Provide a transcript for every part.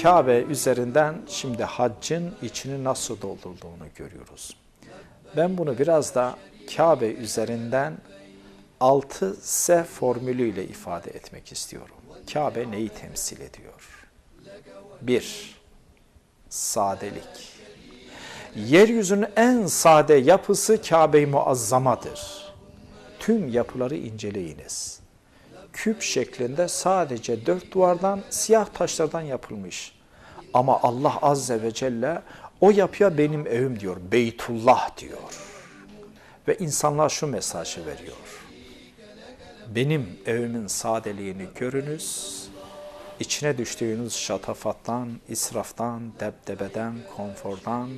Kabe üzerinden şimdi haccın içini nasıl doldurduğunu görüyoruz. Ben bunu biraz da Kabe üzerinden 6S formülüyle ifade etmek istiyorum. Kabe neyi temsil ediyor? 1. Sadelik. Yeryüzünün en sade yapısı Kabe-i Muazzamadır. Tüm yapıları inceleyiniz. Küp şeklinde sadece dört duvardan, siyah taşlardan yapılmış. Ama Allah Azze ve Celle o yapıya benim evim diyor, Beytullah diyor. Ve insanlar şu mesajı veriyor. Benim evimin sadeliğini görünüz, içine düştüğünüz şatafattan, israftan, debdebeden, konfordan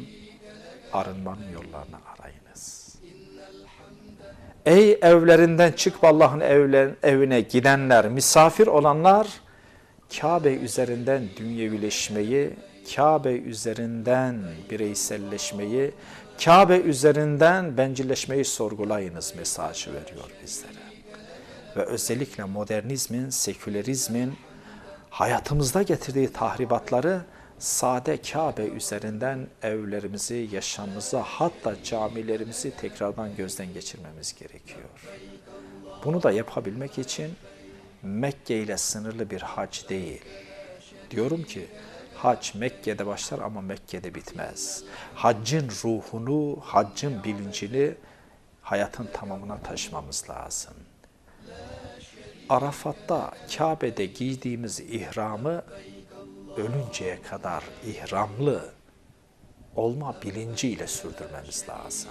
arınmanın yollarını arayınız. Ey evlerinden çıkıp Allah'ın evine gidenler, misafir olanlar, Kabe üzerinden dünyevileşmeyi, Kabe üzerinden bireyselleşmeyi, Kabe üzerinden bencilleşmeyi sorgulayınız mesajı veriyor bizlere. Ve özellikle modernizmin, sekülerizmin hayatımızda getirdiği tahribatları sade Kabe üzerinden evlerimizi, yaşamımızı hatta camilerimizi tekrardan gözden geçirmemiz gerekiyor. Bunu da yapabilmek için Mekke ile sınırlı bir hac değil. Diyorum ki hac Mekke'de başlar ama Mekke'de bitmez. Haccın ruhunu, haccın bilincini hayatın tamamına taşımamız lazım. Arafat'ta Kabe'de giydiğimiz ihramı ölünceye kadar ihramlı olma bilinciyle sürdürmemiz lazım.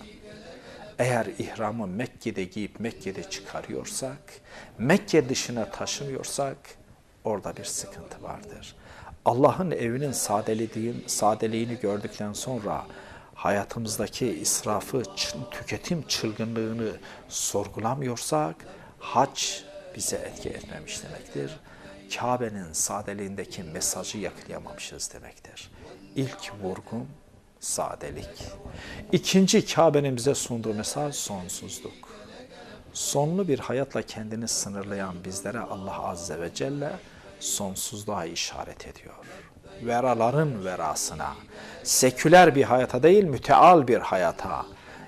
Eğer ihramı Mekke'de giyip Mekke'de çıkarıyorsak, Mekke dışına taşımıyorsak orada bir sıkıntı vardır. Allah'ın evinin sadeliğin, sadeliğini gördükten sonra hayatımızdaki israfı, tüketim çılgınlığını sorgulamıyorsak hac bize etki etmemiş demektir. Kabe'nin sadeliğindeki mesajı yakalayamamışız demektir. İlk vurgun sadelik. İkinci Kabe'nin bize sunduğu mesaj sonsuzluk. Sonlu bir hayatla kendini sınırlayan bizlere Allah Azze ve Celle sonsuzluğa işaret ediyor. Veraların verasına, seküler bir hayata değil müteal bir hayata,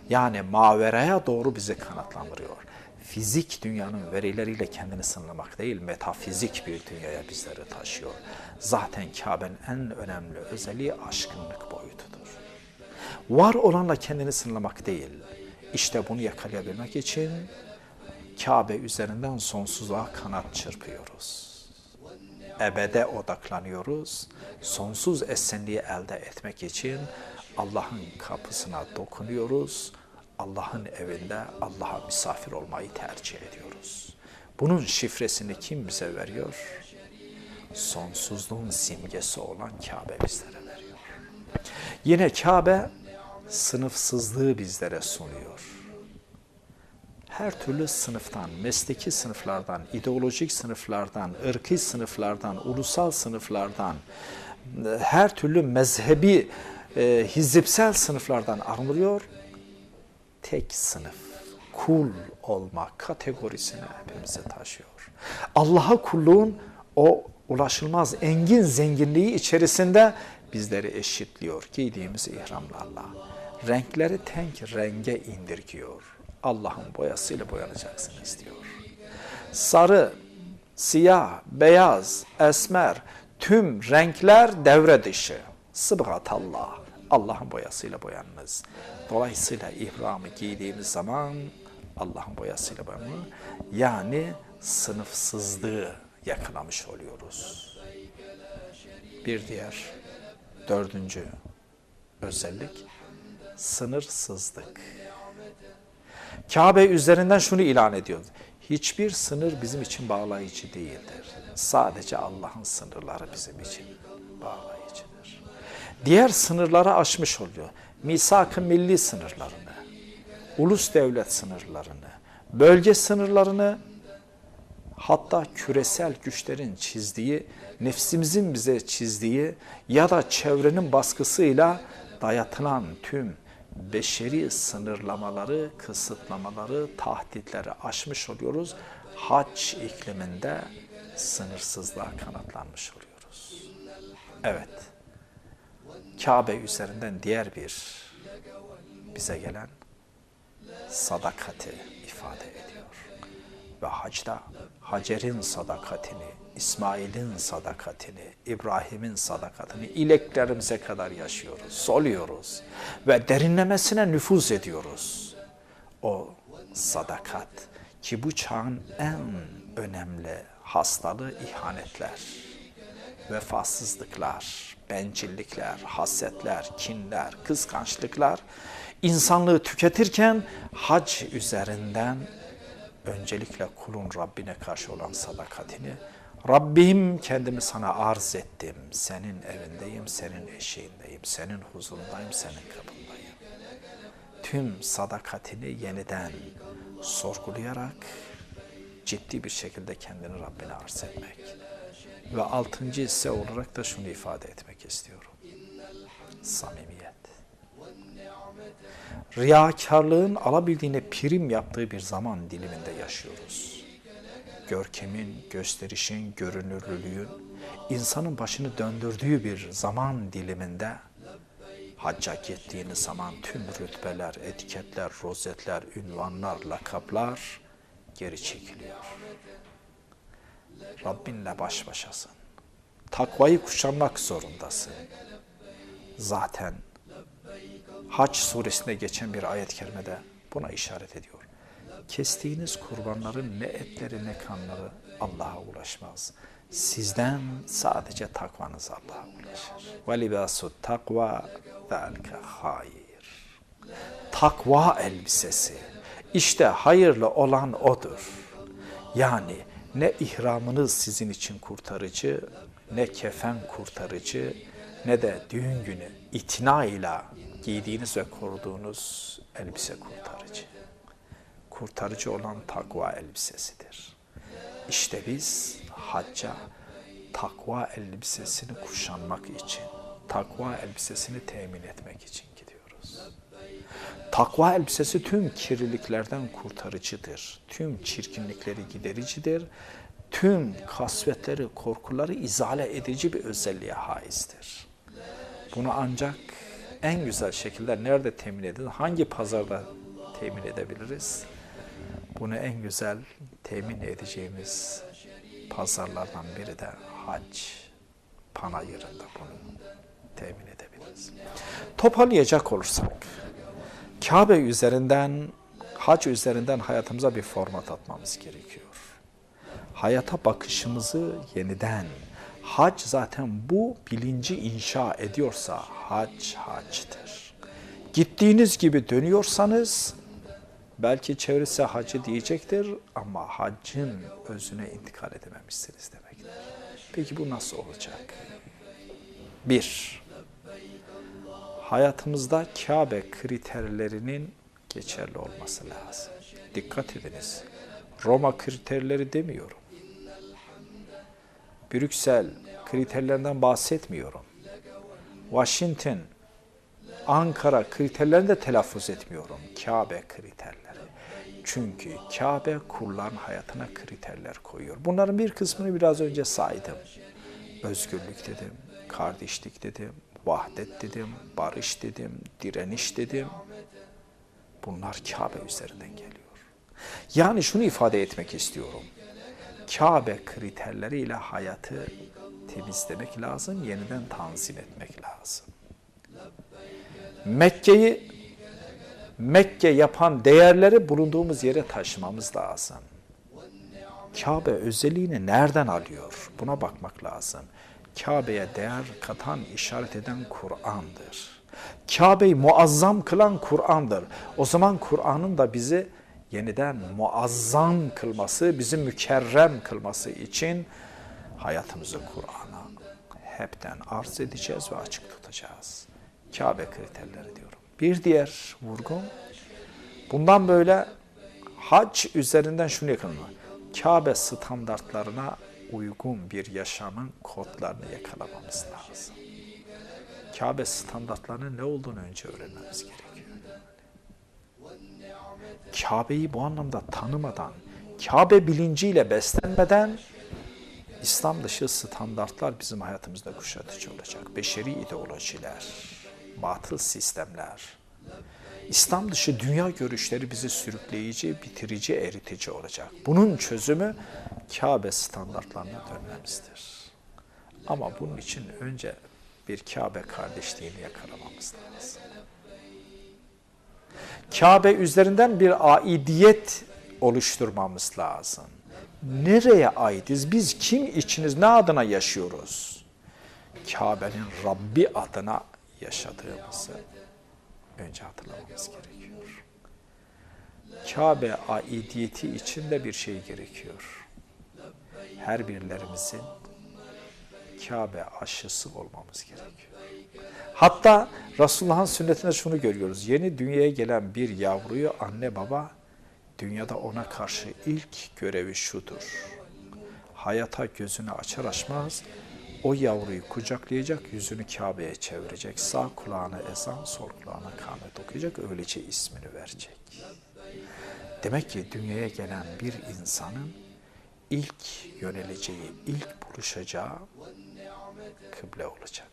yani maveraya doğru bizi kanatlandırıyor fizik dünyanın verileriyle kendini sınırlamak değil, metafizik bir dünyaya bizleri taşıyor. Zaten Kabe'nin en önemli özelliği aşkınlık boyutudur. Var olanla kendini sınırlamak değil. İşte bunu yakalayabilmek için Kabe üzerinden sonsuzluğa kanat çırpıyoruz. Ebede odaklanıyoruz. Sonsuz esenliği elde etmek için Allah'ın kapısına dokunuyoruz Allah'ın evinde Allah'a misafir olmayı tercih ediyoruz. Bunun şifresini kim bize veriyor? Sonsuzluğun simgesi olan Kabe bizlere veriyor. Yine Kabe sınıfsızlığı bizlere sunuyor. Her türlü sınıftan, mesleki sınıflardan, ideolojik sınıflardan, ırkı sınıflardan, ulusal sınıflardan, her türlü mezhebi, e, hizipsel sınıflardan arındırıyor tek sınıf, kul olma kategorisine hepimize taşıyor. Allah'a kulluğun o ulaşılmaz engin zenginliği içerisinde bizleri eşitliyor giydiğimiz ihramlarla. Renkleri tenk renge indirgiyor. Allah'ın boyasıyla boyanacaksınız diyor. Sarı, siyah, beyaz, esmer tüm renkler devre dışı. Sıbgat Allah. Allah'ın boyasıyla boyanınız. Dolayısıyla ihramı giydiğimiz zaman Allah'ın boyasıyla boyanma yani sınıfsızlığı yakalamış oluyoruz. Bir diğer dördüncü özellik sınırsızlık. Kabe üzerinden şunu ilan ediyor. Hiçbir sınır bizim için bağlayıcı değildir. Sadece Allah'ın sınırları bizim için bağlayıcıdır. Diğer sınırları aşmış oluyor misak-ı milli sınırlarını, ulus devlet sınırlarını, bölge sınırlarını, hatta küresel güçlerin çizdiği, nefsimizin bize çizdiği ya da çevrenin baskısıyla dayatılan tüm beşeri sınırlamaları, kısıtlamaları, tahditleri aşmış oluyoruz. Haç ikliminde sınırsızlığa kanatlanmış oluyoruz. Evet. Kabe üzerinden diğer bir bize gelen sadakati ifade ediyor. Ve hacda Hacer'in sadakatini, İsmail'in sadakatini, İbrahim'in sadakatini ileklerimize kadar yaşıyoruz, soluyoruz ve derinlemesine nüfuz ediyoruz. O sadakat ki bu çağın en önemli hastalığı ihanetler, vefasızlıklar, bencillikler, hasetler, kinler, kıskançlıklar insanlığı tüketirken hac üzerinden öncelikle kulun Rabbine karşı olan sadakatini Rabbim kendimi sana arz ettim. Senin evindeyim, senin eşiğindeyim, senin huzurundayım, senin kapındayım. Tüm sadakatini yeniden sorgulayarak ciddi bir şekilde kendini Rabbine arz etmek. Ve altıncı ise olarak da şunu ifade etmek istiyorum. Samimiyet. Riyakarlığın alabildiğine prim yaptığı bir zaman diliminde yaşıyoruz. Görkemin, gösterişin, görünürlülüğün insanın başını döndürdüğü bir zaman diliminde hacca gittiğiniz zaman tüm rütbeler, etiketler, rozetler, ünvanlar, lakaplar geri çekiliyor. Rabbinle baş başasın. Takvayı kuşanmak zorundasın. Zaten Haç suresinde geçen bir ayet-i kerimede buna işaret ediyor. Kestiğiniz kurbanların ne etleri ne kanları Allah'a ulaşmaz. Sizden sadece takvanız Allah'a ulaşır. Libasu takva zâlike hayır. Takva elbisesi. İşte hayırlı olan odur. Yani ne ihramınız sizin için kurtarıcı, ne kefen kurtarıcı, ne de düğün günü itina ile giydiğiniz ve koruduğunuz elbise kurtarıcı. Kurtarıcı olan takva elbisesidir. İşte biz hacca takva elbisesini kuşanmak için, takva elbisesini temin etmek için. Takva elbisesi tüm kirliliklerden kurtarıcıdır. Tüm çirkinlikleri gidericidir. Tüm kasvetleri, korkuları izale edici bir özelliğe haizdir. Bunu ancak en güzel şekilde nerede temin edilir? Hangi pazarda temin edebiliriz? Bunu en güzel temin edeceğimiz pazarlardan biri de hac panayırında bunu temin edebiliriz. Toparlayacak olursak, Kabe üzerinden, hac üzerinden hayatımıza bir format atmamız gerekiyor. Hayata bakışımızı yeniden, hac zaten bu bilinci inşa ediyorsa hac hacdır. Gittiğiniz gibi dönüyorsanız belki çevresi hacı diyecektir ama haccın özüne intikal edememişsiniz demektir. Peki bu nasıl olacak? Bir, hayatımızda Kabe kriterlerinin geçerli olması lazım. Dikkat ediniz. Roma kriterleri demiyorum. Brüksel kriterlerinden bahsetmiyorum. Washington, Ankara kriterlerini de telaffuz etmiyorum. Kabe kriterleri. Çünkü Kabe kulların hayatına kriterler koyuyor. Bunların bir kısmını biraz önce saydım. Özgürlük dedim, kardeşlik dedim, vahdet dedim, barış dedim, direniş dedim. Bunlar Kabe üzerinden geliyor. Yani şunu ifade etmek istiyorum. Kabe kriterleriyle hayatı temizlemek lazım, yeniden tanzim etmek lazım. Mekke'yi Mekke yapan değerleri bulunduğumuz yere taşımamız lazım. Kabe özelliğini nereden alıyor? Buna bakmak lazım. Kabe'ye değer katan, işaret eden Kur'an'dır. Kabe'yi muazzam kılan Kur'an'dır. O zaman Kur'an'ın da bizi yeniden muazzam kılması, bizi mükerrem kılması için hayatımızı Kur'an'a hepten arz edeceğiz ve açık tutacağız. Kabe kriterleri diyorum. Bir diğer vurgu, bundan böyle hac üzerinden şunu yakınma. Kabe standartlarına uygun bir yaşamın kodlarını yakalamamız lazım. Kabe standartlarının ne olduğunu önce öğrenmemiz gerekiyor. Kabe'yi bu anlamda tanımadan, Kabe bilinciyle beslenmeden İslam dışı standartlar bizim hayatımızda kuşatıcı olacak. Beşeri ideolojiler, batıl sistemler, İslam dışı dünya görüşleri bizi sürükleyici, bitirici, eritici olacak. Bunun çözümü Kabe standartlarına dönmemizdir. Ama bunun için önce bir Kabe kardeşliğini yakalamamız lazım. Kabe üzerinden bir aidiyet oluşturmamız lazım. Nereye aitiz? Biz kim içiniz, ne adına yaşıyoruz? Kabe'nin Rabbi adına yaşadığımızı önce hatırlamamız gerekiyor. Kabe aidiyeti için de bir şey gerekiyor. Her birilerimizin Kabe aşısı olmamız gerekiyor. Hatta Resulullah'ın sünnetinde şunu görüyoruz. Yeni dünyaya gelen bir yavruyu anne baba dünyada ona karşı ilk görevi şudur. Hayata gözünü açar açmaz o yavruyu kucaklayacak, yüzünü Kabe'ye çevirecek. Sağ kulağına ezan, sol kulağına kâmet okuyacak, öylece ismini verecek. Demek ki dünyaya gelen bir insanın ilk yöneleceği, ilk buluşacağı kıble olacak.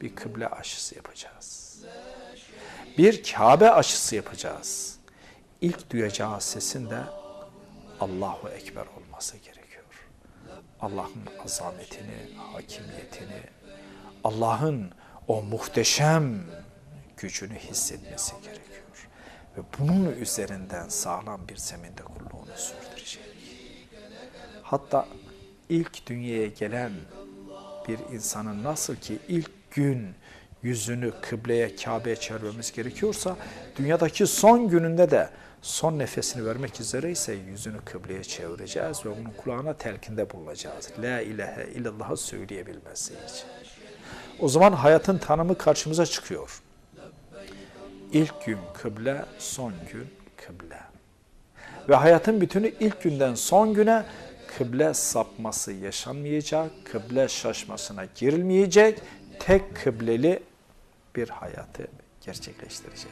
Bir kıble aşısı yapacağız. Bir Kabe aşısı yapacağız. İlk duyacağı sesin de Allahu Ekber olması gerekiyor. Allah'ın azametini, hakimiyetini, Allah'ın o muhteşem gücünü hissetmesi gerekiyor. Ve bunun üzerinden sağlam bir zeminde kulluğunu sürdürecek. Hatta ilk dünyaya gelen bir insanın nasıl ki ilk gün yüzünü kıbleye, Kabe'ye çevirmemiz gerekiyorsa dünyadaki son gününde de son nefesini vermek üzere ise yüzünü kıbleye çevireceğiz ve onun kulağına telkinde bulunacağız. La ilahe illallah'ı söyleyebilmesi için. O zaman hayatın tanımı karşımıza çıkıyor. İlk gün kıble, son gün kıble. Ve hayatın bütünü ilk günden son güne kıble sapması yaşanmayacak, kıble şaşmasına girilmeyecek, tek kıbleli bir hayatı gerçekleştirecek.